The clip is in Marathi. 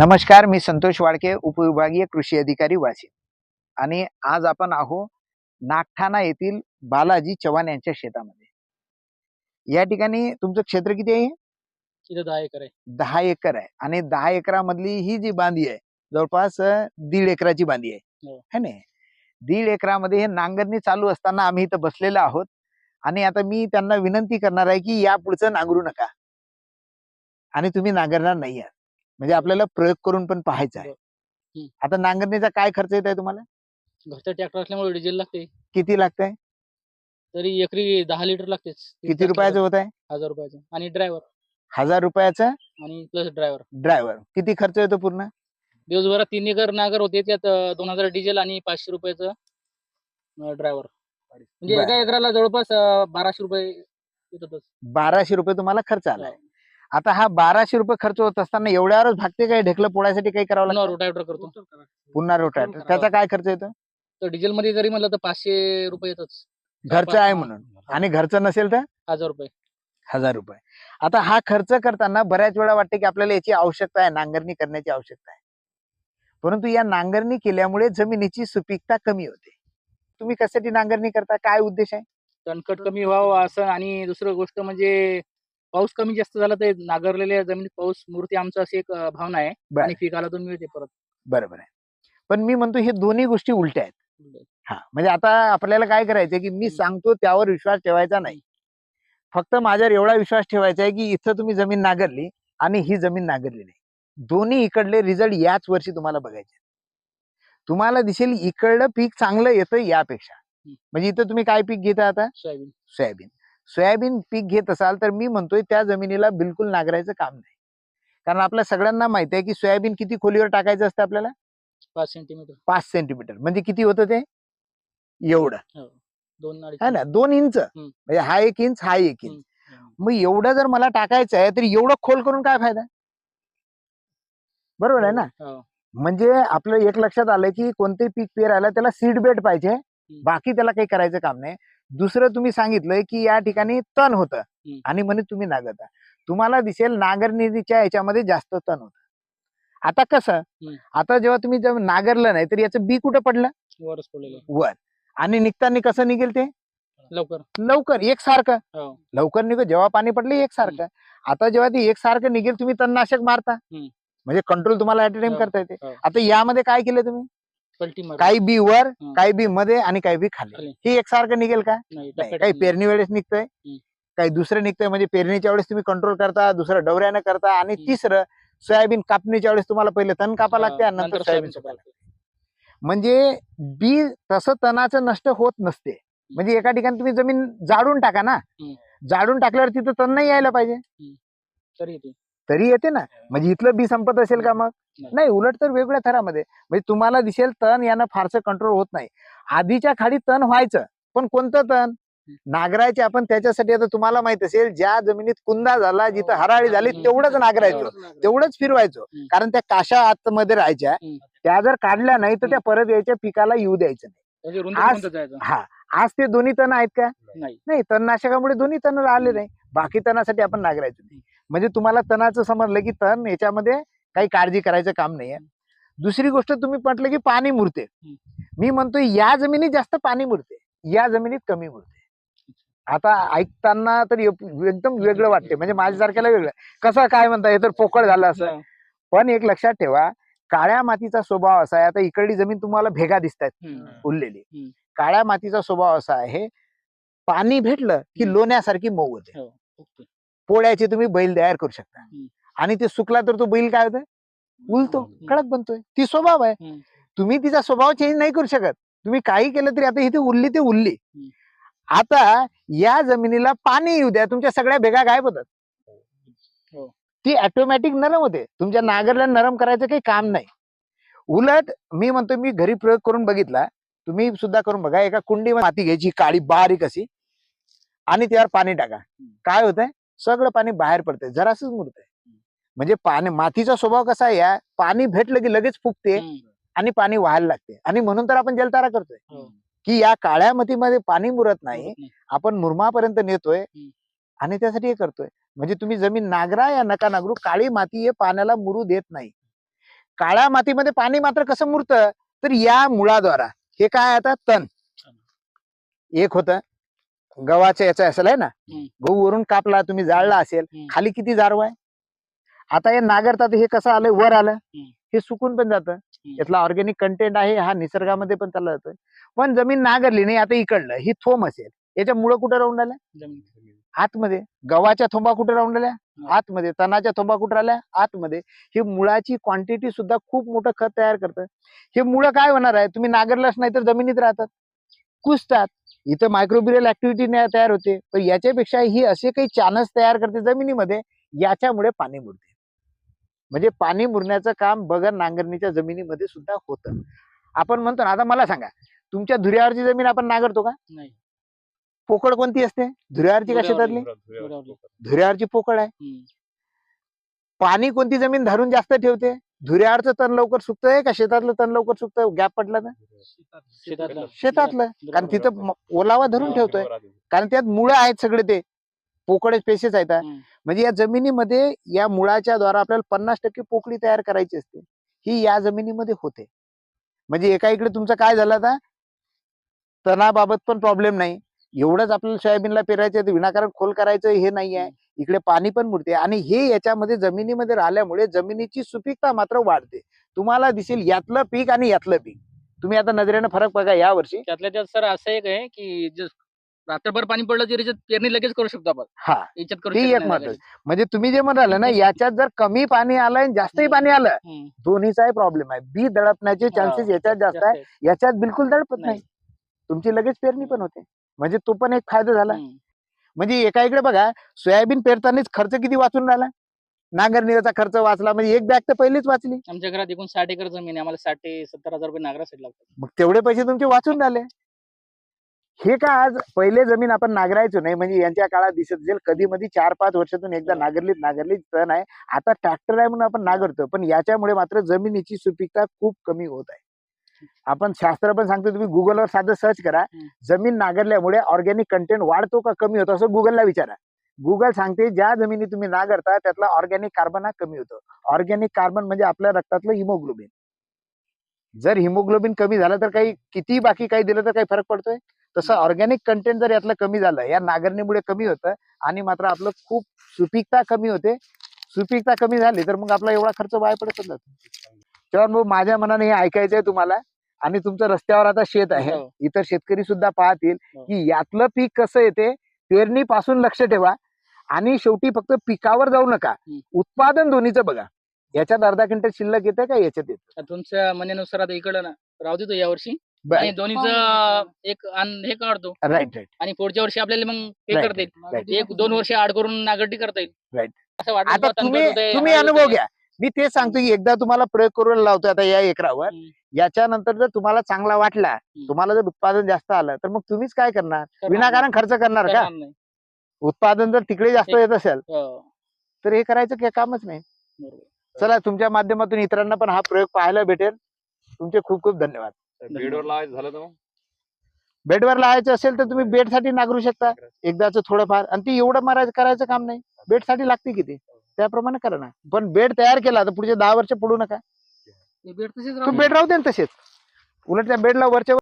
नमस्कार मी संतोष वाडके उपविभागीय कृषी अधिकारी वाशिम. आणि आज आपण आहो नागठाणा येथील बालाजी चव्हाण यांच्या शेतामध्ये. या ठिकाणी तुमचं क्षेत्र किती आहे? तिथे दहा एकर आहे. दहा एकर आहे. आणि दहा एकरामधली ही जी बांधी आहे जवळपास दीड एकराची बांधी आहे. हो. है ना? दीड एकरामध्ये हे नांगरणी चालू असताना आम्ही इथं बसलेलो आहोत. आणि आता मी त्यांना विनंती करणार आहे की या पुढचं नांगरू नका. आणि तुम्ही नांगरणार नाही आहात. म्हणजे आपल्याला प्रयोग करून पण पाहायचा आहे. हम्म. आता नांगरणीचा काय खर्च येत आहे तुम्हाला? घरचा ट्रॅक्टर असल्यामुळे डिझेल लागते. किती लागतंय? तरी एकरी दहा लिटर लागतेच. तीन किती रुपयाचं होत आहे. हजार रुपयाचं. आणि ड्रायव्हर. हजार रुपयाचं? आणि प्लस ड्रायव्हर. ड्रायव्हर. किती खर्च येतो पूर्ण? दिवसभरात तीन एकर नागर होते त्यात दोन हजार डिझेल आणि पाचशे रुपयाचं ड्रायव्हर. म्हणजे. एका एकराला जवळपास बाराशे रुपये येतातच. बाराशे रुपये तुम्हाला खर्च आलाय. हो. आता हा बाराशे रुपये खर्च होत असताना एवढ्यावरच भागते काय? ढेकलं पोळायसाठी काही करावं लागतं? रोटावेटर करतो. पुन्हा रोटाट त्याचा काय खर्च येतो? तर डिझेल मध्ये जरी म्हणलं तर पाचशे रुपये येतच. घरचं आहे म्हणून. आणि घरचं नसेल तर? हजार रुपये. हजार रुपये. आता हा खर्च करताना बऱ्याच वेळा वाटते की आपल्याला याची आवश्यकता आहे नांगरणी करण्याची आवश्यकता आहे. परंतु या नांगरणी केल्यामुळे जमिनीची सुपीकता कमी होते. तुम्ही कशासाठी नांगरणी करता? काय उद्देश आहे? तणकट कमी व्हावं असं आणि दुसरं गोष्ट म्हणजे पाऊस कमी जास्त झाला तर नागरलेल्या जमिनीत पाऊस मूर्ती आमचं अशी एक भावना आहे. आणि पिकाला दोन मिळते परत. बरोबर आहे. पण मी म्हणतो हे दोन्ही गोष्टी उलट्या आहेत. हा म्हणजे आता आपल्याला काय करायचंय की मी. सांगतो त्यावर विश्वास ठेवायचा नाही. फक्त माझ्यावर एवढा विश्वास ठेवायचा आहे की इथं तुम्ही जमीन नांगरली आणि ही जमीन नांगरली नाही. दोन्ही इकडले रिझल्ट याच वर्षी तुम्हाला बघायचे तुम्हाला दिसेल इकडलं पीक चांगलं येतं यापेक्षा. म्हणजे इथं तुम्ही काय पीक घेता आता? सोयाबीन. सोयाबीन. सोयाबीन पीक घेत असाल तर मी म्हणतोय त्या जमिनीला बिलकुल नांगरायचं काम नाही. कारण आपल्या सगळ्यांना माहिती आहे की सोयाबीन किती खोलीवर टाकायचं असतं आपल्याला? पाच सेंटीमीटर. पाच सेंटीमीटर. म्हणजे किती होतं ते? एवढं. दोन अडीच है ना? दोन इंच. म्हणजे हा एक इंच हा एक इंच. मग एवढं जर मला टाकायचं आहे तर एवढं खोल करून काय फायदा? बरोबर आहे ना? हो. म्हणजे आपलं एक लक्षात आलं की कोणतेही पीक पेरायला त्याला सीड बेड पाहिजे. बाकी त्याला काही करायचं काम नाही. दुसरं तुम्ही सांगितलंय की या ठिकाणी तण होतं. आणि म्हणे तुम्ही नागरता तुम्हाला दिसेल नांगरणीच्या याच्यामध्ये जास्त तण होतं. आता कसं. आता जेव्हा तुम्ही जेव्हा नांगरलं नाही तर याचं बी कुठं पडलं? वरच पडलेलं. वर. आणि निघताना कसं निघेल ते? लवकर. लवकर. एकसारखं. हो. लवकर निघत जेव्हा पाणी पडले एकसारखं. आता जेव्हा ते एकसारखं निघेल तुम्ही तणनाशक मारता. म्हणजे कंट्रोल तुम्हाला ऍट टाइम हो, करता येते. हो. आता यामध्ये काय केलं तुम्ही? पलटी काही बी वर. काही बी मध्ये आणि काही बी खाली खाली. हे एकसारखं निघेल का नाही नाही टप्प्यात काही नाही. पेरणी वेळेस निघतंय. काही दुसरं निघतंय म्हणजे पेरणीच्या वेळेस तुम्ही कंट्रोल करता दुसरं डवऱ्यानं करता आणि. तिसरं सोयाबीन कापणीच्या वेळेस तुम्हाला पहिले तण कापा हा, लागते आणि नंतर सोयाबीन म्हणजे बी तसं तणाचं नष्ट होत नसते म्हणजे एका ठिकाणी तुम्ही जमीन जाडून टाका ना. जाडून टाकल्यावर तिथं तण नाही यायला पाहिजे तरी तरी येते ना. म्हणजे इथलं बी संपत असेल का मग? नाही. उलट तर वेगळ्या थरामध्ये. म्हणजे तुम्हाला दिसेल तण यानं फारसं कंट्रोल होत नाही. आधीच्या खाली तण व्हायचं पण कोणतं तण? नागरायचे आपण त्याच्यासाठी आता तुम्हाला माहीत असेल ज्या जमिनीत कुंदा झाला जिथं हराळी झाली. तेवढंच नागरायचं. तेवढंच फिरवायचो. कारण त्या काशा आतमध्ये राहायच्या. त्या जर काढल्या नाही तर त्या परत यायच्या पिकाला येऊ द्यायचं नाही. म्हणजे हा. आज ते दोन्ही तण आहेत का? नाही. तणनाशकामुळे दोन्ही तण आले हम्म. नाही. बाकी तणासाठी आपण नागरायचो नाही. म्हणजे तुम्हाला तणाचं समजलं की तण याच्यामध्ये काही काळजी करायचं काम नाहीये. दुसरी गोष्ट तुम्ही म्हटलं की पाणी मुरते. मी म्हणतो या जमिनीत जास्त पाणी मुरते. या जमिनीत कमी मुरते. आता ऐकताना तर एकदम वेगळं वाटते म्हणजे माझ्यासारख्याला वेगळं. कसं काय म्हणता हे तर पोकळ झालं असं. पण एक लक्षात ठेवा काळ्या मातीचा स्वभाव असा आहे. आता इकडली जमीन तुम्हाला भेगा दिसत आहेत हम्म. उरलेली. काळ्या मातीचा स्वभाव असा आहे पाणी भेटलं की. लोण्यासारखी मऊ होते. हो. पोळ्याचे तुम्ही बैल तयार करू शकता. आणि ते सुकला तर तो बैल काय होतं उलतो. कडक बनतोय. ती स्वभाव आहे. तुम्ही तिचा स्वभाव चेंज नाही करू शकत. तुम्ही काही केलं तरी आता इथे उरली ते उरली. आता या जमिनीला पाणी येऊ द्या. तुमच्या सगळ्या भेगा गायब होतात. हो. ती ऑटोमॅटिक नरम होते. तुमच्या नागरला नरम करायचं काही काम नाही. उलट मी म्हणतो मी घरी प्रयोग करून बघितला. तुम्ही सुद्धा करून बघा. एका कुंडी माती घ्यायची काळी बारीक अशी. आणि त्यावर पाणी टाका. काय होतंय? सगळं पाणी बाहेर पडतंय जरासच मुरतंय. म्हणजे पाणी मातीचा स्वभाव कसा आहे या पाणी भेटलं की लगेच फुगते. आणि पाणी व्हायला लागते. आणि म्हणून तर आपण जलतारा करतोय. हो. की या काळ्या मातीमध्ये पाणी मुरत नाही. आपण मुरमापर्यंत नेतोय. आणि त्यासाठी हे करतोय. म्हणजे तुम्ही जमीन नागरा या नका नागरू काळी माती हे पाण्याला मुरू देत नाही. काळ्या मातीमध्ये पाणी मात्र कसं मुरतं? तर या मुळाद्वारा. हे काय आता? तण. एक होतं. गव्हाचं याचं असेल आहे ना. गहू वरून कापला तुम्ही जाळला असेल. खाली किती जारवा आहे? आता हे नागरतात हे कसं आलं वर आलं. हे सुकून पण जातं. यातला ऑर्गॅनिक कंटेंट आहे हा निसर्गामध्ये पण चालला जातोय. पण जमीन नागरली नाही आता इकडलं. ही थोम असेल. याच्या मुळं कुठं राहून राहिल्या? आतमध्ये. गव्हाच्या थोंबा कुठे राहून राहिल्या? आतमध्ये. तणाच्या थोंबा कुठे राहिल्या? आतमध्ये. हे मुळाची क्वांटिटी सुद्धा खूप मोठं खत तयार करतं. हे मुळं काय होणार आहे? तुम्ही नागरलाच नाही तर जमिनीत राहतात. कुसतात इथं मायक्रोबिरियल ऍक्टिव्हिटी तयार होते. पण याच्यापेक्षा ही असे काही चॅनल्स तयार करते जमिनीमध्ये याच्यामुळे पाणी मुरते. म्हणजे पाणी मुरण्याचं काम बगर नांगरणीच्या जमिनीमध्ये सुद्धा होतं. आपण म्हणतो ना आता मला सांगा तुमच्या धुऱ्यावरची जमीन आपण नांगरतो का? नाही. पोकळ कोणती असते? धुऱ्यावरची का. शेतातली. धुऱ्यावरची. पोकळ आहे. पाणी कोणती जमीन धरून जास्त ठेवते? धुऱ्यावरचं तण लवकर सुकतंय का? शेतातलं तण लवकर सुकतं गॅप पडला तर शेतातलं. शेतातलं. कारण. तिथं म- ओलावा धरून ठेवतोय. कारण त्यात मुळं आहेत सगळे ते. पोकळे पेशेस आहेत हम्म. म्हणजे या जमिनीमध्ये या मुळाच्या द्वारा आपल्याला पन्नास टक्के पोकळी तयार करायची असते. ही या जमिनीमध्ये होते. म्हणजे एका इकडे तुमचं काय झालं आता? तणाबाबत पण प्रॉब्लेम नाही. एवढंच आपल्याला सोयाबीनला पेरायचं विनाकारण खोल करायचं हे नाही आहे. इकडे पाणी पण मुरते आणि हे याच्यामध्ये जमिनीमध्ये राहिल्यामुळे जमिनीची सुपीकता मात्र वाढते. तुम्हाला दिसेल यातलं पीक आणि यातलं पीक. तुम्ही आता नजरेनं फरक बघा या वर्षी. त्यातल्या त्यात सर असं एक आहे की रात्रभर पाणी पडलं तरी याच्यात पेरणी लगेच करू शकतो आपण. हा. याच्यात करू ती एक लगेच. म्हणजे तुम्ही जे म्हणाल ना याच्यात जर कमी पाणी आलं आणि जास्तही पाणी आलं. दोन्हीचाही प्रॉब्लेम आहे. बी दडपण्याचे चान्सेस हा, याच्यात जास्त आहे. याच्यात बिलकुल दडपत नाही. तुमची लगेच पेरणी पण होते. म्हणजे तो पण एक फायदा झाला. म्हणजे एका इकडे बघा सोयाबीन पेरतानाच खर्च किती वाचून राहिला? नांगरणीचा खर्च वाचला म्हणजे एक बॅग तर पहिलीच वाचली. आमच्या घरात एकूण साठ एकर जमीन आहे आम्हाला साठ ते सत्तर हजार रुपये नागरासाठी लागतात. मग तेवढे पैसे तुमचे वाचून राहिले. हे का आज पहिले जमीन आपण नांगरायचो नाही म्हणजे यांच्या काळात दिसत असेल कधी मधी चार पाच वर्षातून एकदा नांगरलीत नांगरलीत तण आहे आता ट्रॅक्टर आहे म्हणून आपण नांगरतो पण याच्यामुळे मात्र जमिनीची सुपीकता खूप कमी होत आहे. आपण शास्त्र पण सांगतो तुम्ही गुगलवर साधं सर्च करा. जमीन नांगरल्यामुळे ऑर्गॅनिक कंटेंट वाढतो का कमी होतो असं गुगलला विचारा. गुगल सांगते ज्या जमिनी तुम्ही नांगरता त्यातला ऑर्गॅनिक कार्बन हा कमी होतो. ऑर्गॅनिक कार्बन म्हणजे आपल्या रक्तातलं हिमोग्लोबिन जर हिमोग्लोबिन कमी झालं तर काही किती बाकी काही दिलं तर काही फरक पडतोय? तसं ऑर्गॅनिक कंटेंट जर यातलं कमी झालं या नांगरणीमुळे कमी होतं आणि मात्र आपलं खूप सुपीकता कमी होते सुपीकता कमी झाली तर मग आपला एवढा खर्च वाया पडत जातो तेव्हा मग माझ्या मनाने हे ऐकायचंय तुम्हाला आणि तुमचं रस्त्यावर आता शेत आहे हो. इतर शेतकरी सुद्धा पाहतील हो. की यातलं पीक कसं येते पेरणीपासून लक्ष ठेवा आणि शेवटी फक्त पिकावर जाऊ नका. उत्पादन दोन्हीचं बघा याच्यात अर्धा क्विंटल शिल्लक येतं का याच्यात येतं तुमच्या म्हणण्यानुसार आता इकडं ना राहू देतो यावर्षी. आणि दोन्हीचं एक अन- हे काढतो राईट राईट आणि पुढच्या वर्षी आपल्याला मग Right, करता. येईल एक दोन वर्ष आड करून नागरटी करता येईल Right. असं तणकट तुम्ही हा अनुभव. घ्या मी तेच सांगतो की एकदा तुम्हाला प्रयोग करून लावतो आता या एकरावर. याच्यानंतर जर तुम्हाला चांगला वाटला तुम्हाला जर उत्पादन जास्त आलं तर मग तुम्हीच काय करणार? विनाकारण खर्च करणार का. उत्पादन जर तिकडे जास्त येत असेल हो, तर हे करायचं काही कामच नाही. चला तुमच्या माध्यमातून इतरांना पण हा प्रयोग पाहायला भेटेल. तुमचे खूप खूप धन्यवाद. बेडवर लावायचं झालं तर बेडवर लावायचं असेल तर तुम्ही बेडसाठी नांगरू शकता. एकदाच थोडंफार. आणि ती एवढं मारायचं करायचं काम नाही. बेडसाठी लागते किती? त्याप्रमाणे करा ना. पण बेड तयार केला तर पुढचे दहा वर्ष पडू नका. बेड तसेच तो राहू दे. बेड राहू दे ना तसेच. उलट त्या बेडला वरच्या वर